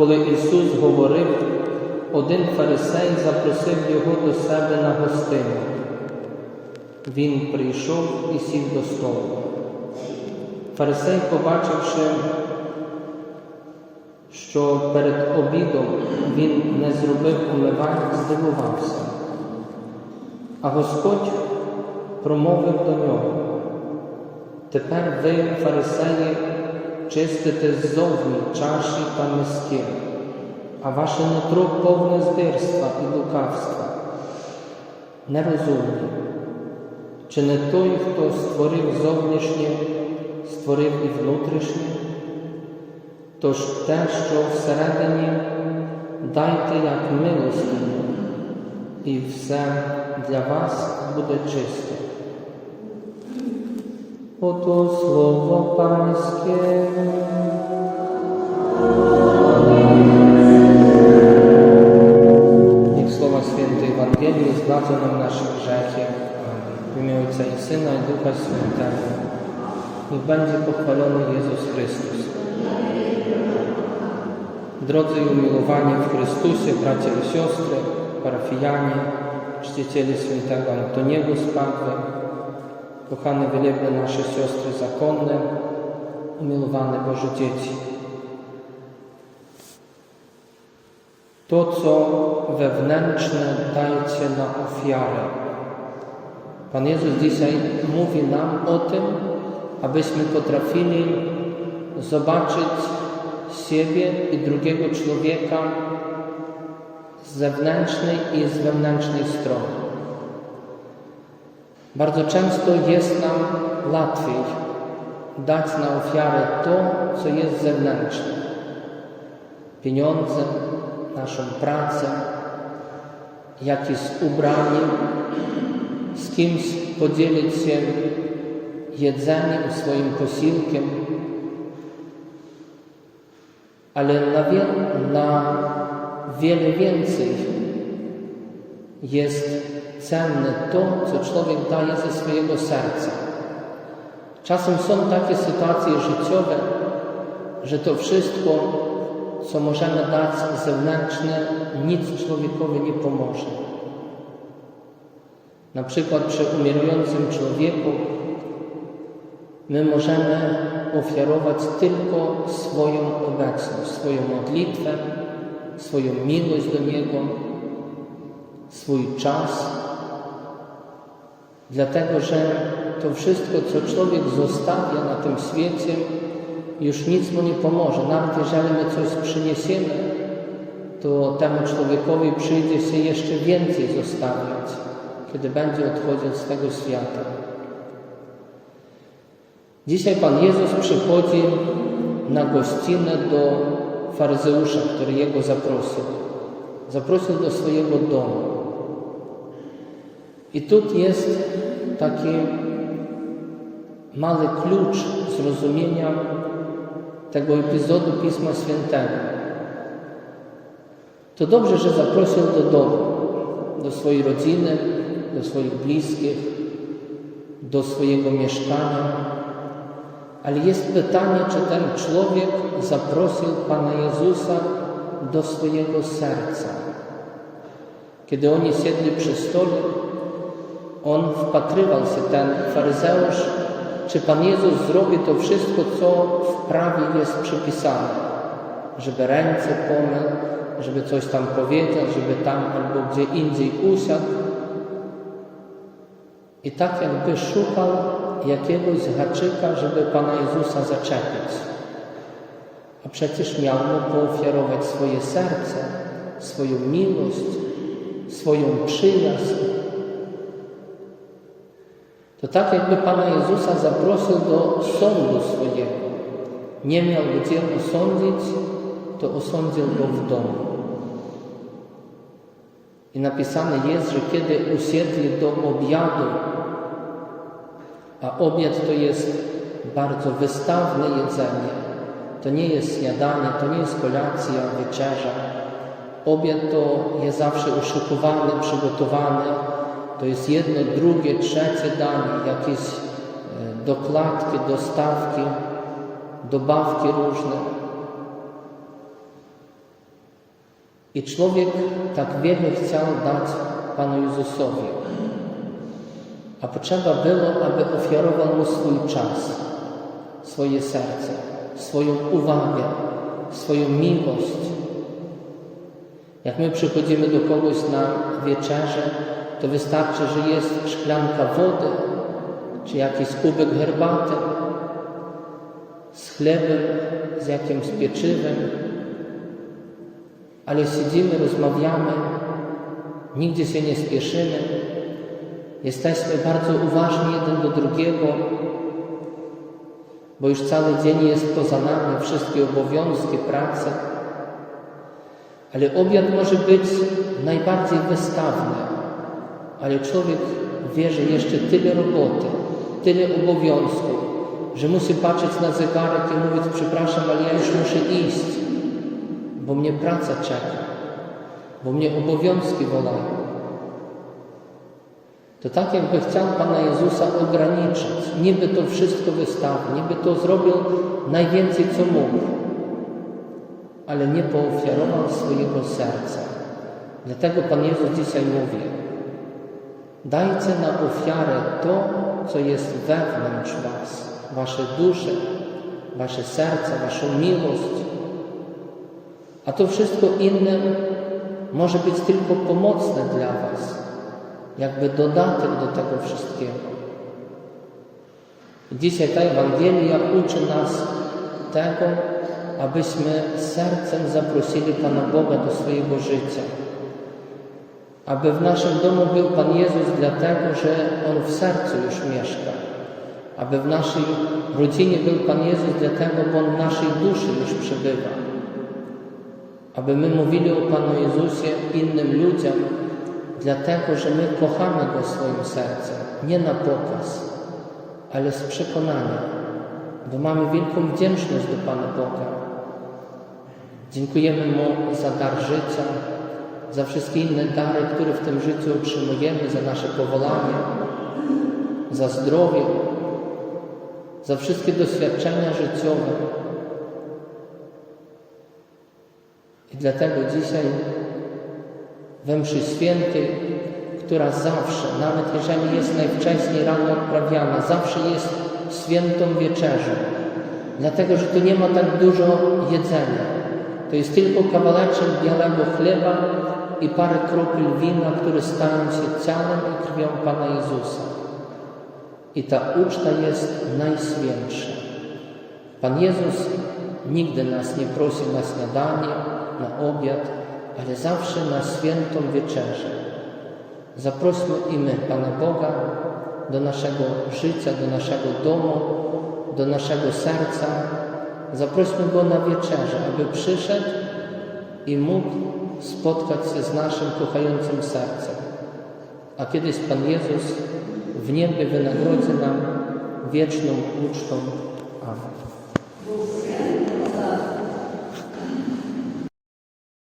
Коли Ісус говорив, один фарисей запросив його до себе на гостину. Він прийшов і сів до столу. Фарисей, побачивши, що перед обідом він не зробив умивань, здивувався. А Господь промовив до нього. Тепер ви, фарисеї, чистите ззовні чаші та миски, а ваше нутро повне здирства і лукавства. Нерозумні. Чи не той, хто створив зовнішнє, створив і внутрішнє? Тож те, що всередині, дайте як милостиню, і все для вас буде чисте. Oto słowo Pańskie. Niech słowa świętej Ewangelii zbadzą nam nasze grzechy. W imię Ojca i Syna i Ducha Świętego. Niech będzie pochwalony Jezus Chrystus. Drodzy i umiłowani w Chrystusie, bracia i siostry, parafianie, czciciele świętego Antoniego z kochane wielebne nasze siostry zakonne, umiłowane Boże dzieci. To, co wewnętrzne, dajcie na ofiarę. Pan Jezus dzisiaj mówi nam o tym, abyśmy potrafili zobaczyć siebie i drugiego człowieka z zewnętrznej i z wewnętrznej strony. Bardzo często jest nam łatwiej dać na ofiarę to, co jest zewnętrzne. Pieniądze, naszą pracę, jakieś ubranie, z kimś podzielić się jedzeniem, swoim posiłkiem, ale na, wie, na wiele więcej jest cenne to, co człowiek daje ze swojego serca. Czasem są takie sytuacje życiowe, że to wszystko, co możemy dać zewnętrzne, nic człowiekowi nie pomoże. Na przykład przy umierającym człowieku my możemy ofiarować tylko swoją obecność, swoją modlitwę, swoją miłość do Niego, swój czas, dlatego że to wszystko, co człowiek zostawia na tym świecie, już nic mu nie pomoże. Nawet jeżeli my coś przyniesiemy, to temu człowiekowi przyjdzie się jeszcze więcej zostawiać, kiedy będzie odchodził z tego świata. Dzisiaj Pan Jezus przychodzi na gościnę do faryzeusza, który Jego zaprosił. Zaprosił do swojego domu. I tu jest taki mały klucz zrozumienia tego epizodu Pisma Świętego. To dobrze, że zaprosił do domu, do swojej rodziny, do swoich bliskich, do swojego mieszkania. Ale jest pytanie, czy ten człowiek zaprosił Pana Jezusa do swojego serca. Kiedy oni siedli przy stole, on wpatrywał się, ten faryzeusz, czy Pan Jezus zrobi to wszystko, co w prawie jest przypisane. Żeby ręce pomył, żeby coś tam powiedział, żeby tam albo gdzie indziej usiadł. I tak jakby szukał jakiegoś haczyka, żeby Pana Jezusa zaczepić. A przecież miał mu poofiarować swoje serce, swoją miłość, swoją przyjaźń. To tak jakby Pana Jezusa zaprosił do sądu swojego. Nie miał gdzie osądzić, to osądził go w domu. I napisane jest, że kiedy usiedli do obiadu, a obiad to jest bardzo wystawne jedzenie, to nie jest śniadanie, to nie jest kolacja, wieczerza. Obiad to jest zawsze uszykowany, przygotowany. To jest jedno, drugie, trzecie danie, jakieś e, dokładki, dostawki, dobawki różne. I człowiek tak wiele chciał dać Panu Jezusowi, a potrzeba było, aby ofiarował Mu swój czas, swoje serce, swoją uwagę, swoją miłość. Jak my przychodzimy do kogoś na wieczerze, to wystarczy, że jest szklanka wody, czy jakiś kubek herbaty, z chlebem, z jakimś pieczywem, ale siedzimy, rozmawiamy, nigdzie się nie spieszymy, jesteśmy bardzo uważni jeden do drugiego, bo już cały dzień jest poza nami, wszystkie obowiązki, prace. Ale obiad może być najbardziej wystawny, ale człowiek wie, że jeszcze tyle roboty, tyle obowiązków, że musi patrzeć na zegarek i mówić, przepraszam, ale ja już muszę iść, bo mnie praca czeka, bo mnie obowiązki wolają. To tak jakby chciał Pana Jezusa ograniczyć, niby to wszystko wystawił, niby to zrobił najwięcej, co mógł, ale nie poofiarował swojego serca. Dlatego Pan Jezus dzisiaj mówi, dajcie na ofiarę to, co jest wewnątrz Was, Wasze dusze, Wasze serce, Waszą miłość, a to wszystko inne może być tylko pomocne dla Was, jakby dodatek do tego wszystkiego. Dzisiaj ta Ewangelia uczy nas tego, abyśmy sercem zaprosili Pana Boga do swojego życia. Aby w naszym domu był Pan Jezus dlatego, że On w sercu już mieszka. Aby w naszej rodzinie był Pan Jezus dlatego, bo On w naszej duszy już przebywa. Aby my mówili o Panu Jezusie innym ludziom, dlatego, że my kochamy Go swoim sercem, nie na pokaz, ale z przekonania, bo mamy wielką wdzięczność do Pana Boga. Dziękujemy Mu za dar życia, za wszystkie inne dary, które w tym życiu otrzymujemy, za nasze powołanie, za zdrowie, za wszystkie doświadczenia życiowe. I dlatego dzisiaj we mszy świętej, która zawsze, nawet jeżeli jest najwcześniej rano odprawiana, zawsze jest świętą wieczerzą. Dlatego, że tu nie ma tak dużo jedzenia. To jest tylko kawałeczek białego chleba i parę kropel wina, które stają się ciałem i krwią Pana Jezusa. I ta uczta jest najświętsza. Pan Jezus nigdy nas nie prosi na śniadanie, na obiad, ale zawsze na świętą wieczerzę. Zaprośmy i my Pana Boga do naszego życia, do naszego domu, do naszego serca. Zaprośmy Go na wieczerzę, aby przyszedł i mógł spotkać się z naszym kochającym sercem. A kiedyś Pan Jezus w niebie wynagrodzi nam wieczną ucztą.